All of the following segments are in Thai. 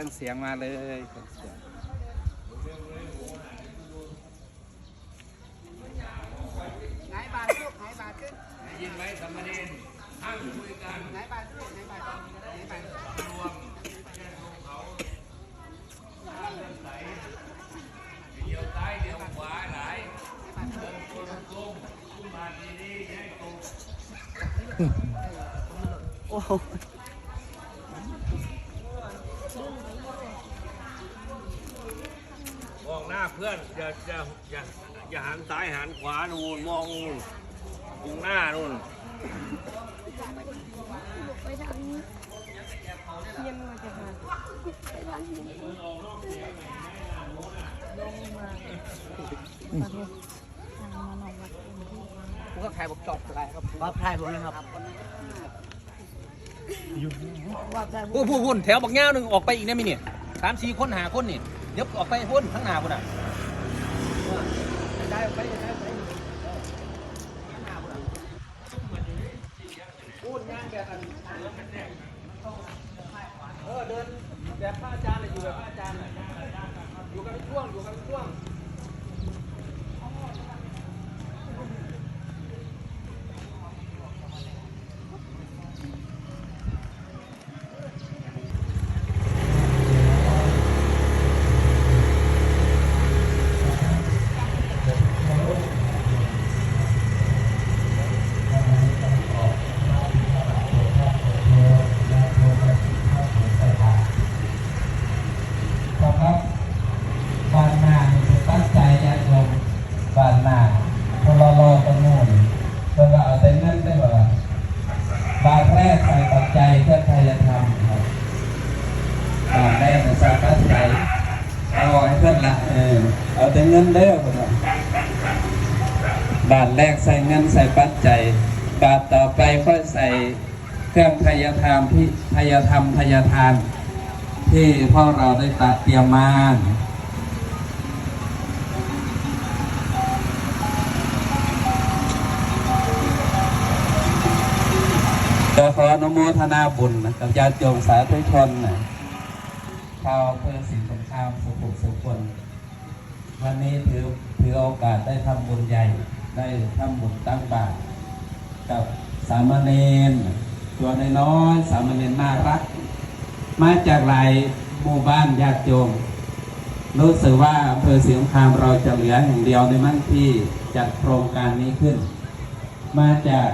รื่องเสียงมาเลยเครื่องเสียงไหนบาทลูกไหนบาทขึ้นยินไหมสามเณรห้างคุยกันไหนบาทลูกไหนบาทไหนบาทรวมแจ้งลงเขาเรื่องใสเดียวซ้ายเดียวขวาหลายเดินตัวตรงๆขึ้นมาดีๆให้ตรงโอ้โห มองหน้า เพื่อนอย่าอย่าอย่าอย่าหันซ้ายหันขวานู่นมองนู่นตรงหน้านู่นไปทางเยี่ยมมาจากไหนไปทางนี้ลงมาทางมาหนองวัดผมก็ขายผมจบอะไรครับรับทายผมนะครับพูดพูดพูดแถวบักเงาหนึ่งออกไปอีกนะมิเนี่ยสามสี่คนหาคนนี่เดี๋ยวออกไปพุ่นข้างหน้าพุ่นอะ Vaya, vaya. เอาต่เงินเด้อคนว่าบาทแรกใส่เงินใส่ปัจจัย บาทต่อไปค่อยใส่เครื่องไทยธรรมที่ไทยธรรมไทยทาน ที่พ่อเราได้ตัดเตรียมมาจะขออนุโมทนาบุญกับญาติโยมสาธุชนนะชาวอำเภอสิงสงครามสุขุสุขคน วันนี้ถือถือโอกาสได้ทำบุญใหญ่ ได้ทำบุญตั้งบาตรกับสามเณรตัวน้อยสามเณรน่ารัก มาจากหลายหมู่บ้านญาติโยมรู้สึกว่าอำเภอเสียงคามเราจะเหลือแห่งเดียวในมั่งที่จัดโครงการนี้ขึ้น มาจาก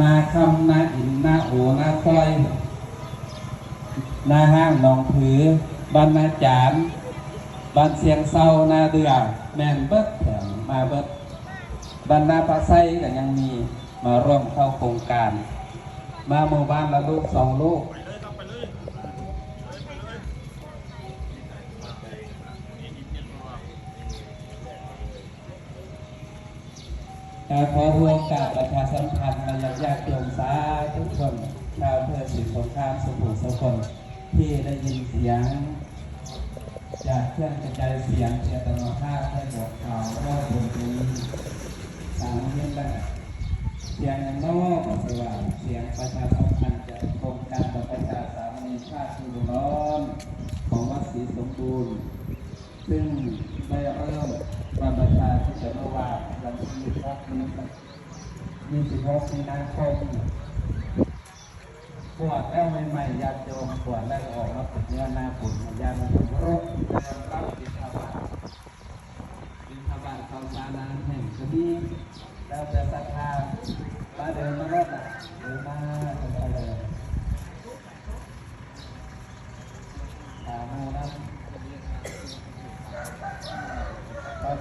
นาคำนาอินนาโอนาคอยนาห้างหนองผือบ้านนาจาน บ้านเสียงเศร้านาเดือแม่นเบิดแถมมาเบิดบ้านนาปลาไส้ก็ยังมีมาร่วมเข้าโครงการ มาหมู่บ้านละลูกสองลูกการขอรวมการประชาสัมพันธ์มายังญาติโยมสาทุกคนชาวเพื่อสินสงครามสุขุสุคนที่ได้ยินเสียง จากเครื่องกระจายเสียงเจตนาภาพให้บอกข่าวว่าบนนี้สามเรื่องแรกเสียงนอกก็คือว่างเสียงประชาสัมพันธ์จากโครงการประชาสามัญชาติสุร้อนของวัดศรีสมบูรณ์ ซึ่งได้เริ่มวันประชาที่จะเมื่อวานวันที่26นี้26มีนาคมปวดแล้วใหม่ๆญาโยมปวดแล้วออกมาติดเนื้อหน้าปุ่นยามันโรคเดินรับบิณฑบาตบิณฑบาตเขาสานาแห่งคดีแล้วแต่ศรัทธามาเดินมารถอะหรือมาอะไรเลยตามมาแล้ว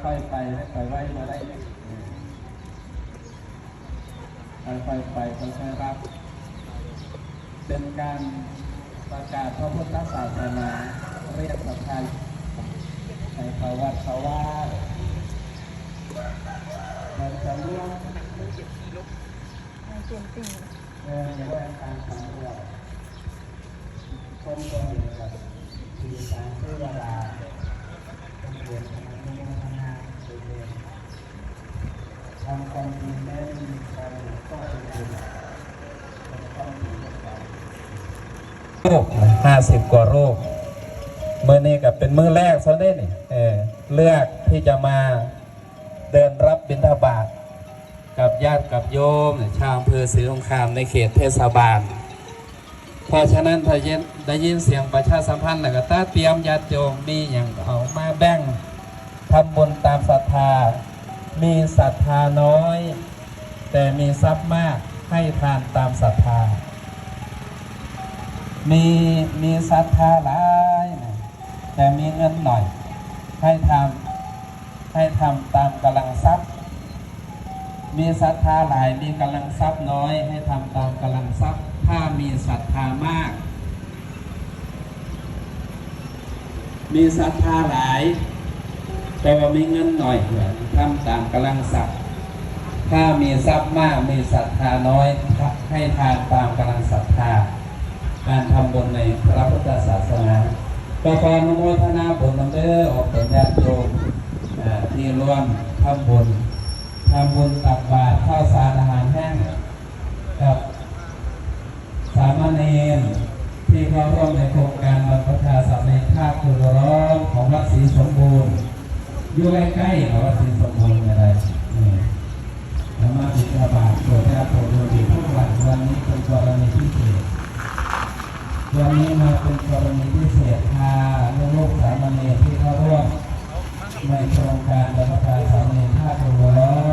ค่อยๆไปค่อยๆไว้มาได้ ค่อยไปค่อยๆรับเป็นการประกาศพระพุทธศาสนาเรียกสัทธาในเขาวัดเขาว่ามันจะเรื่องเปลี่ยนสิ่งเรื่องการสำรวจคนตัวเองกับคือการเพื่อเวลาเป็นเรื่องของการทำงานเป็นเรื่อง ทำความดีแม้มีความก็เป็นบุญเป็นความดีของเราโรคห้าสิบกว่าโรคเมื่อนี้กับเป็นมื้อแรกซะได้นี่เออเลือกที่จะมาเดินรับบิณฑบาตกับญาติกับโยมเนี่ยชาวอำเภอศรีสงครามในเขตเทศบาล เพราะฉะนั้นถ้านได้ยินเสียงประชาสัมพันธ์แล้วก็ตาเตรียมญาติโยมมีอย่างเอามาแบ่งทำบุญตามศรัทธา มีศรัทธาน้อย แต่มีทรัพย์มากให้ทานตามศรัทธา มีมีศรัทธาหลายแต่มีเงินหน่อย ให้ทำให้ทำตามกำลังทรัพย์ มีศรัทธาหลายมีกำลังทรัพย์น้อย ให้ทำตามกำลังทรัพย์ ถ้ามีศรัทธามาก มีศรัทธาหลาย แต่ว่ามีเงินหน่อยทำตามกำลังทรัพย์ถ้ามีทรัพย์มากมีศรัทธาน้อยให้ทานตามกำลังศรัทธา การทำบุญในพระพุทธศาสนาก็ขออนุโมทนาบุญนำเด้อออกเป็นญาติโยมที่ร่วมทำบุญทำบุญตักบาตรข้าวสารอาหารแห้งกับสามเณรที่เข้าร่วมในโครงการบรรพชาสามเณรภาคคือร้องของวัดศรีสมบูรณ์ อยู่ใกล้ๆเขาวัดศรีสมบูรณ์อะไรนี่แล้วมาบิณฑบาตโปรดญาติโดโยมดีทุกวันวันนี้เป็นกรณีพิเศษวันนี้มาเป็นกรณีพิเศษพาลูกสามเณรที่เขาร่วมในโครงการธรรมกาสามเณรท่าตัว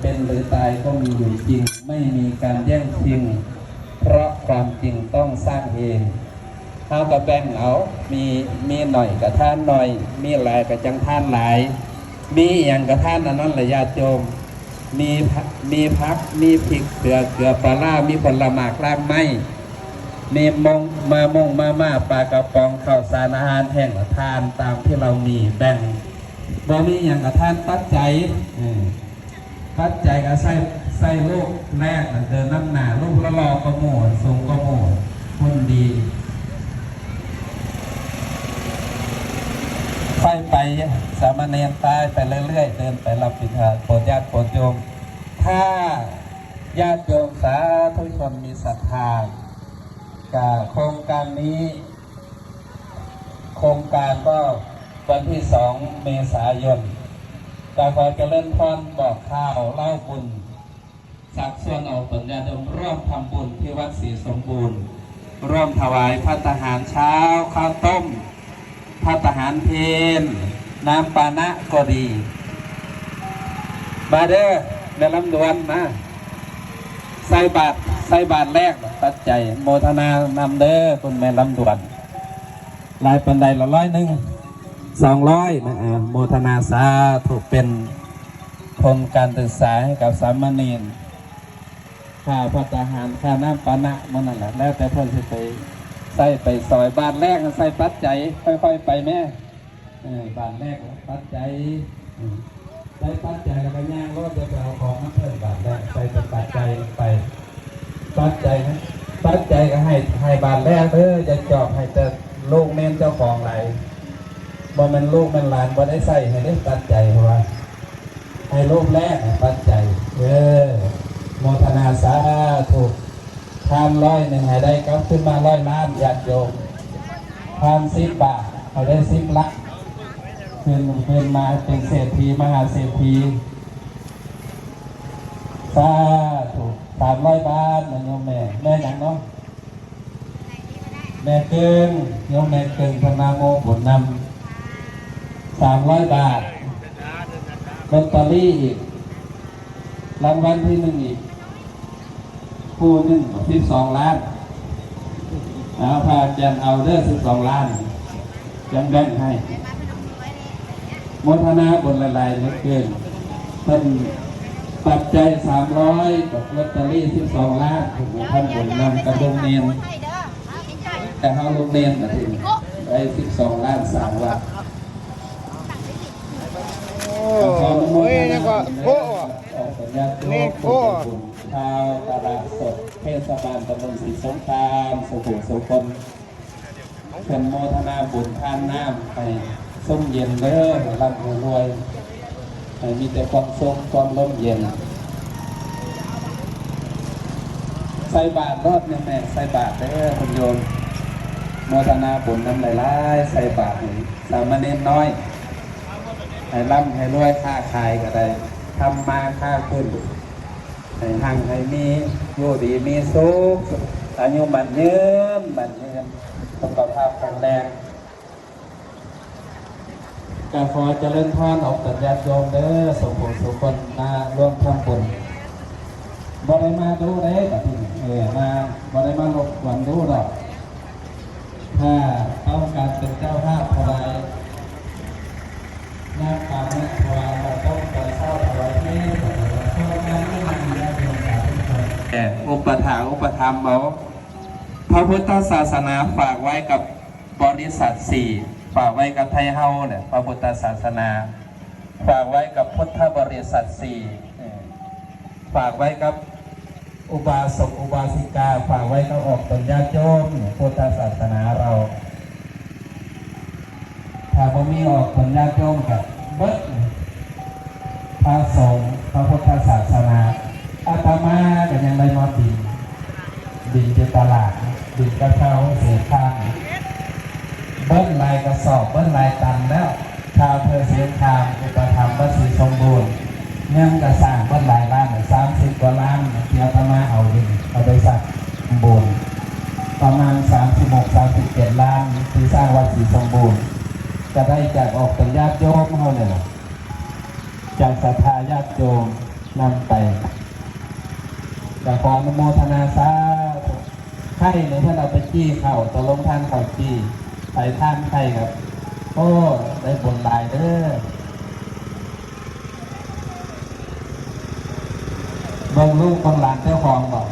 เป็นหรือตายก็มีอยู่จริง ไม่มีการแย่งชิง เพราะความจริงต้องสร้างเองเอากับแบ่งเอามีมีหน่อยกับท่านหน่อย มีหลายกับจังท่านหลาย มีอย่างกับท่านอันนั้นแหละญาติโยมมีมีพักมีพริกเกลือเกลือปลาล่ามีผลหมากรากไม้มีมงมามงมาม่าปลากระป๋องข้าวสารอาหารแห้งทานตามที่เรามีแบ่งบ่มีอย่างกับท่านตัดใจออ ปัจจัยก็ใส่ใส่ลูกแรกน่ะเดินน้ำหนาลูกละรอก็โมดสูงก็โมดคนดีค่อยไปสามเณรตายไปเรื่อยๆ เดินไปรับปิทาโปรดญาติโปรดโยม ถ้าญาติโยมสาธุชนมีศรัทธากับโครงการนี้ โครงการก็วันที่สองเมษายน กาขอเจริญพรบอกข่าวเล่าบุญสักส่วนเอาปัญญาดมร่วมทำบุญที่วัดศรีสมบูรณ์ ร่วมถวายพัตหารเช้าข้าวต้มพัตหารเพนน้ำปานะก็ดี มาเด้อในลำดวนนะใส่บาทใส่บาทแรกปัจจัยโมทนานำเด้อคุณแม่ลำดวนลายปันไดละร้อยหนึ่ง สองร้อยนะโมทนาสาถูกเป็นทุนการศึกษาให้กับสามเณรค่าพัฒหารค่าน้ำปานะมันนั่นแหละแล้วแต่เพื่อนสิไปใส่ไปซอยบานแรกใส่ปัดใจค่อย ๆ ไปแม่เออบานแรกปัดใจใส่ปัดใจแล้วก็ย่างรถจะไปเอาของมาเพิ่มบานแรกใส่ปัดใจลงไปปัดใจนะปัดใจก็ให้ให้บานแรกเออจะจอบให้แต่ลูกเน้นเจ้าของไหล บ่มันลูกมันหลานบ่ได้ใส่ให้ได้ตัดใจเพราะว่าให้ลูกแรกน่ะตัดใจเออโมทนาสาธุทานร้อยหนึ่งให้ได้กลับขึ้นมาร้อยล้านญาติโยมทานสิบบาทให้ได้สิบลักเป็นเป็นมาเป็นเศรษฐีมหาเศรษฐีสาธุสามร้อยบาทนะโยมแม่แม่หยังเนาะแม่เกิงโยมแม่เกิงพนาโมบุญนำ สามร้อยบาทลอตเตอรี่อีกรางวัลที่หนึ่งอีกคู่หนึ่งสิบสองล้านเอาพาจารย์เอาเด้อสิบสองล้านยังแบ่งให้โมทนาบนละลายเหลือเกินท่านปัจจัยสามร้อยกับลอตเตอรี่สิบสองล้านถูกท่านบนนำกระดงเนียนแต่เขาลงเนียนนะทีได้สิบสองล้านสามล้าน โอ้ยนี่ก็ โอนี่โอชาวตลาดสดเทศบาลตำบลศรีสงครามสุขุมสุคนเป็นโมทนาบุญทานน้ำให้ส้มเย็นเด้อร่ำรวยให้มีแต่ความสุขความร่มเย็น ใส่บาตรรอดเนี่ยแม่ใส่บาตรเด้อคุณโยมโมทนาบุญน้ำหลายๆใส่บาตรสามเณรน้อย ให้ร่ำให้รวยค้าขายก็ได้ทำมาค้าขึ้นให้หังให้มีอยู่ดีมีสุขอายุมันยืนมันยืนสุขภาพแข็งแรงกาขอเจริญพรออกตัญญาติโยมเด้อสมบูรณ์สุคนมาร่วมทำบุญบ่ได้มาดูเด้กับที่เออมาบ่ได้มาลบกวนดูหรอกถ้าต้องการเป็นเจ้าภาพถวายห นาตามหน้าถวาเราต้องไปเศร้าถวายที่ช่วยงานที่มันมีได้เพียงแต่ทุกคนแต่อุปถาอุปธรรมเขาพระพุทธศาสนาฝากไว้กับบริษัทสี่ฝากไว้กับไทยเฮาเนี่ยพระพุทธศาสนา ฝากไว้กับพุทธบริษัทสี่ฝากไว้กับอุบาสกอุบาสิกา ฝากไว้ก็ออกตนญาติโยมพุทธศาสนาเรา ถ้าบ่มีออกตนญาติโยมกับเบิดพระสงฆ์พระพุทธศาสนาอาตมาก็ยังได้มาบินบินที่ตลาดบินกระเช้าเสียข้างเบิ้ลลายกระสอบเบิ้ลลายตันแล้วชาวเพอเสียงคามอุปธรรมวัดศรีสมบูรณ์เงินกระสร้างเบิ้ลลายล้านสามสิบกว่าล้านเที่ยวตมาเอาดินเอาไปสร้างบุญประมาณสามสิบหกสามสิบเจ็ดล้านที่สร้างวัดศรีสมบูรณ์ จะได้จากออกเป็นญาติโยมเขาเนี่ยนะจากศรัทธาญาติโยมนำไปจากขออนโมทนาสาธุไข่ในถ้านเราไปจี้เข่าตกลงท่านเข่าจี้ไปท่านไข่ครับ โอ้ได้ผลหลายเด้อเบิ่งลูกเบิ่งหลานเจ้าของบอก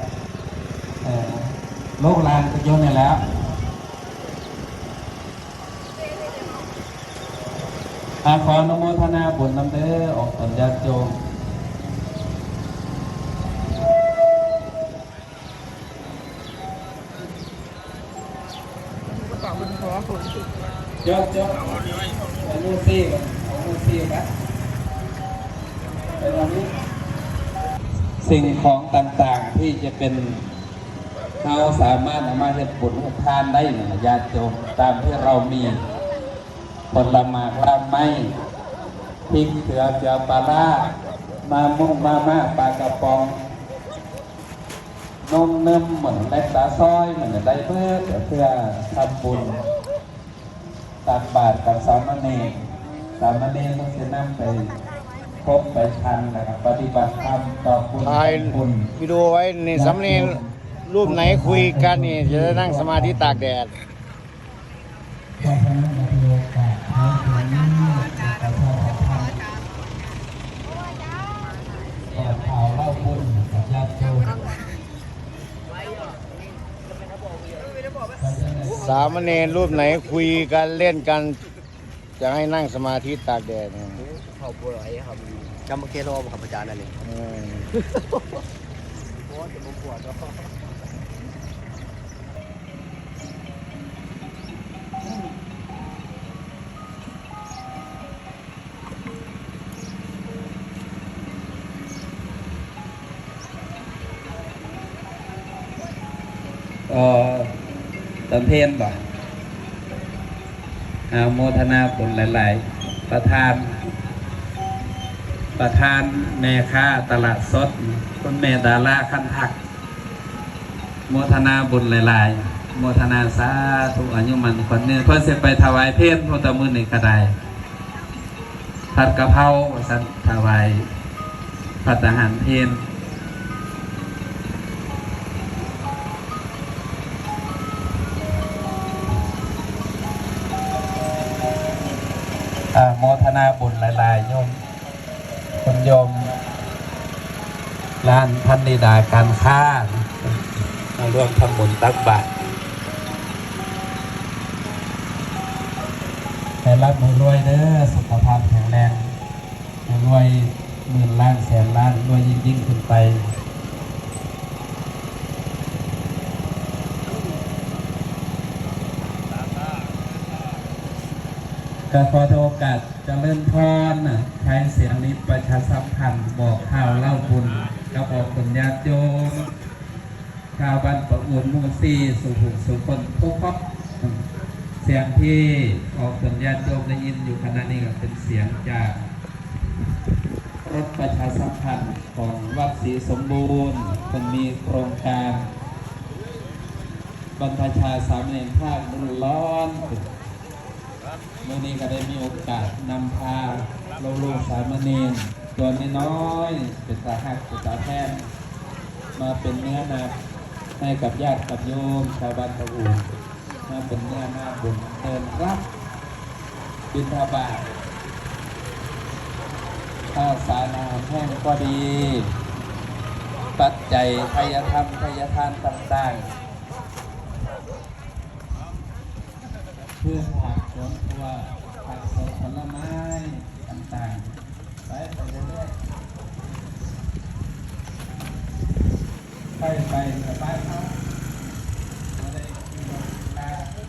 ลูกหลานก็โยนไปแล้ว อาขออนโมทนาบุญนำเด้อออกสัญญาติโยมยอดยอดเอามูซี่ก่อนเอามูซี่ครับไปลองดูสิ่งของต่างๆที่จะเป็นเราสามารถเอามาเห็ดผลให้ทานได้นี่ยญาติโยมตามที่เรามี ผลไม้ลำไม้พริกเขือเจียวปลาร้ามามุ่งมาม่าปลากระป๋องนมเนมเหมือนเล็กตาซ้อยเหมือนได้เพื่อเพื่อทำบุญตักบาตรกับสามเณรสามเณรต้องจะนำไปพบไปทันนะครับปฏิบัติธรรมต่อคุณถ่ายคุณวิดีโอไว้ในสำเนียงรูปไหนคุยกันนี่จะได้นั่งสมาธิตากแดด สามเณรรูปไหนคุยกันเล่นกัน จะให้นั่งสมาธิตากแดดเนี่ยเขาบัวไหลครับจำมาเคโรบครับอาจารย์นั่นเองเออเตำเพนบ่อาโมทนาบุญหลาย ๆ ประธาน ประธานแม่ค้าตลาดสด คุณแม่ดาราคันทัก โมทนาบุญหลาย ๆ โมทนาสาธุอายุมันคนนี้เพื่อนเสร็จไปถวายเพศพุทธมือหนึ่งกระไดผัดกะเพราสันถวายผัดอาหารเพน พันนิดาการค้ามาร่วมทำบุญตักบาตรให้รับมือรวยเด้อสุขภาพแข็งแรงรวยหมื่นล้านแสนล้านรวยยิ่งยิ่งขึ้นไปก็ขอโอกาสเจะเริ่มพรน่ะใช้เสียงนี้ประชาสัมพันธ์บอกข่าวเล่าบุญ ก็บอกคนญาติโยมชาวบ้านประอุนมู่ซีสุขุสุคนทุกข์เสียงที่ออกคนญาติโยมได้ยินอยู่ขณะนี้ก็เป็นเสียงจากรถประชาสัมพันธ์ของวัดศรีสมบูรณ์คนมีโครงการบรรพชาสามเณรภาครุ่นร้อนเมื่อนี้ก็ได้มีโอกาสนำพาลูกสามเณร ตัวน้อยๆเป็นสาหัสเป็นสาแทนมาเป็นเนื้อนาให้กับญาติกับโยมชาวบ้านตะอูนมาเป็นเนื้อนาบุญเดินรับบิณฑบาตข้าวสารอาหารแห้งก็ดี ปัจจัยทายธรรมทายทานต่างๆเพื่อผักสวนครัวผักสดผลไม้ต่างๆ ไป ไปเรื่อยๆไปไปสบายเขาไม่ได้มีเวลาเดิน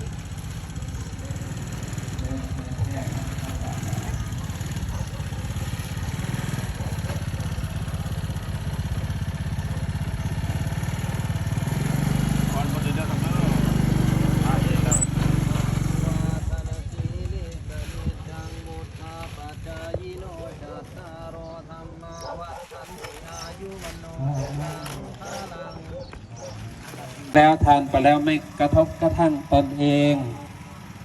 เที่ยว แล้วทานไปแล้วไม่กระทบกระทั่งตนเอง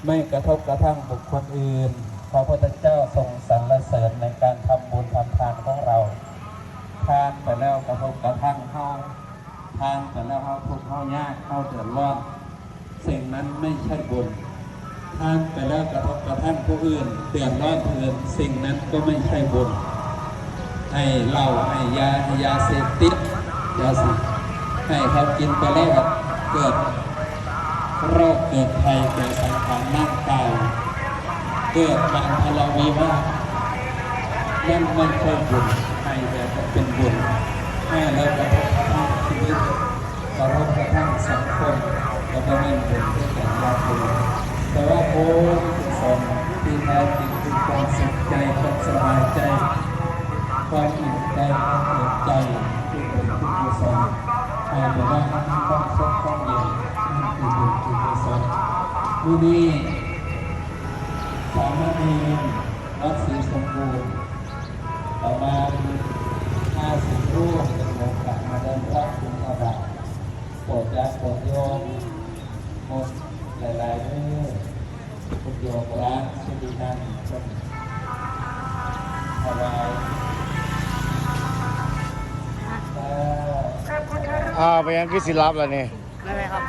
ไม่กระทบกระทั่งบุคคลอื่นพระพุทธเจ้าทรงสรรเสริญในการทำบุญทำทานของเรา ทานไปแล้วกระทบกระทั่งเฮาทานไปแล้วเฮาทุกข์เฮายากเฮาเดือดร้อนสิ่งนั้นไม่ใช่บุญทานไปแล้วกระทบกระทั่งผู้อื่นเดือดร้อนผู้อื่นสิ่งนั้นก็ไม่ใช่บุญให้เหล้าให้ยาให้ยาเสพติดยาสพ ให้เขากินไปแล้ว เกิดโรคเกิดภัยเกิดสังขารร่างกายเกิดการทะเลาะวิวาทนั่นไม่ใช่บุญให้แต่จะเป็นบุญให้แล้วกระทบกระทั่งชีวิตกระทบกระทั่งสังคมก็ไม่บุญที่แก่ญาติโยมแต่ว่าบุญกุศลที่แท้จริงคือความสุขใจความสบายใจความอิ่มใจความเอิบใจที่เป็นทุกกุศล แต่ว่ามันมีความสุขความเย็นนั่นคือบุญคือกุศลผู้นี้สามารถมีวัดศรีสมบูรณ์ประมาณห้าสิบรูปเป็นโอกาสมาเดินรับคุณธรรมโปรดญาติโปรดโยมหมดหลายๆเรื่องคุณโยมรักสุดีนันท์ถวาย อ้าวไปยังกิสิรับแล้วนี่ได้ไหมครับ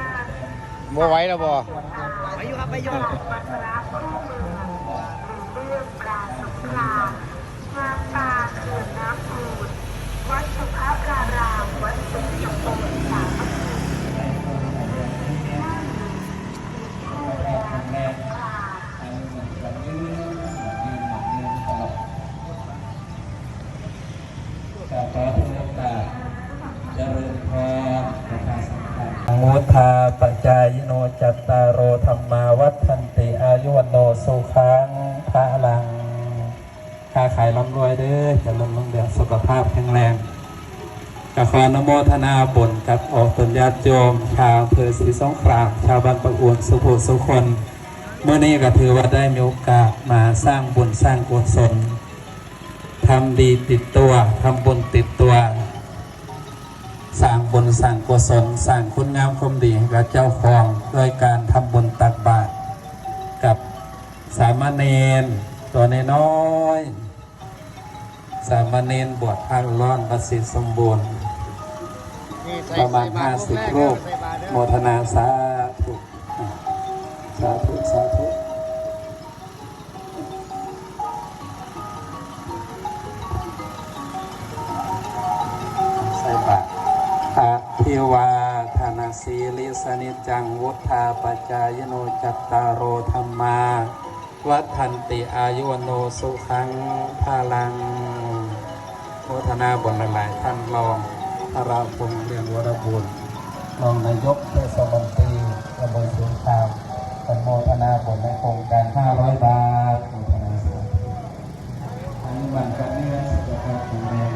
บ่ไหว้แล้วบ่ไปอยู่ครับไปอยู่ข มุทาปัจจายโนจัตตารโอธรรมาวัฒนติอายุวันโนสุขังพระลังค้าขายร่ำรวยเด้อเจะลงลงเดือสุขภาพแข็งแรงกขอนโมทนาบุญกับออกตนญาติโยม ชาวอำเภอศรีสงคราม ชาวบ้านประอวนสุโขสุคน เมื่อนี้ก็ถือว่าได้มีโอกาสมาสร้างบุญสร้างกุศลทำดีติดตัวทำบุญติดตัว ร้างกุศลสร้างคุณงามความดีให้กับเจ้าของโดยการทำบุญตักบาตรกับสามเณรตัวน้อยสามเณรบวชภาคร้อนประสิทธิ์สมบูรณ์ ประมาณใส่บต50รูปใส่บาตรเด้อโมทนาสาธุสาธุสาธุิวาธนาสีลิสนิจังวุธาปจายโนจัตตารโอธรรมาวัฏันติอายุวโนสุขังพาลังโมทนาบนหลายท่านรองพระราพงเรียนวรบุญรองนายกเทศมนตรีตำบลสุนทรามเป็นโมทนาบนในโครงการ 500 บาทโมทนาสาธุอันนี้วันกันเนื้สุขภาพแข็งแรง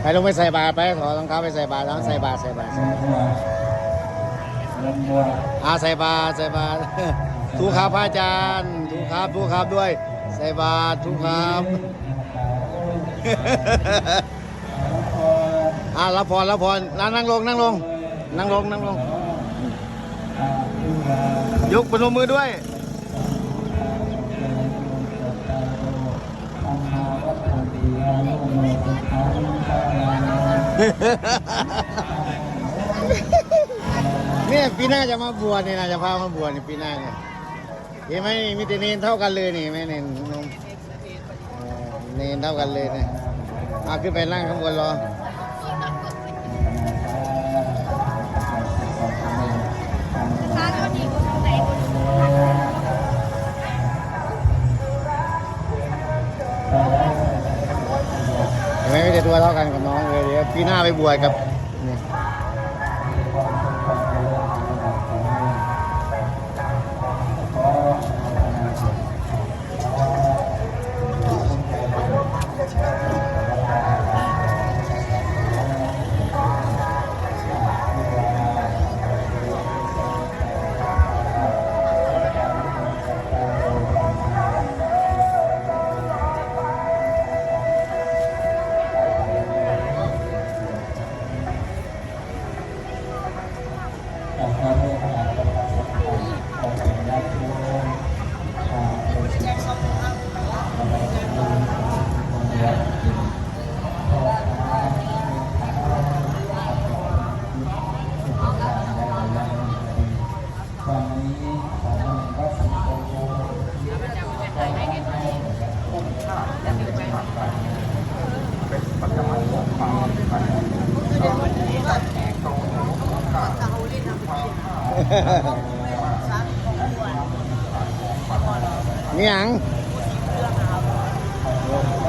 ไปลงไปใส่บาตรไปถอดรองเท้าไปใส่บาตรแล้วใส่บาตรใส่บาตรเงินบัวเงินบัวอาใส่บาตรใส่บาตรทุกครับพระอาจารย์ทุกครับทุกครับด้วย ใส่บาตรทุกครับอ่ารับพรรับพรนั่งนั่งลงนั่งลง นั่งลงนั่งลง ยกปนมมือด้วย เนี่ยปีหน้าจะมาบวชนี่นะจะพามาบวชนี่ปีหน้าเนี่ยเห็นไหมนี่มีแต่เนนเท่ากันเลยนี่แม่เนนนมเองเนนเท่ากันเลยเนี่ยมาขึ้นไปนั่งข้างบนรอ เห็นไหมไม่ได้ตัวเท่ากันกับน้องเลยเดี๋ยวปีหน้าไปบวชกับ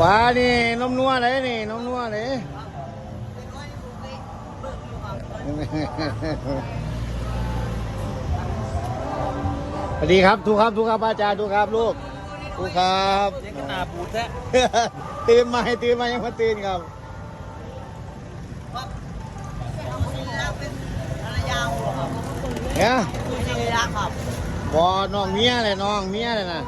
ว้านี่นมนัวเลยนี่นมนัวเลยสวัสดีครับทุกครับทุกครับอาจารย์ทุกครับลูกทุกครับยังก็ตาบูดแท้ตื่นมาให้ตื่นมายังมาตื่นครับเนี่ยจริงๆเลยนะครับบอน้องเมียเลยน้องเมียเลยนะ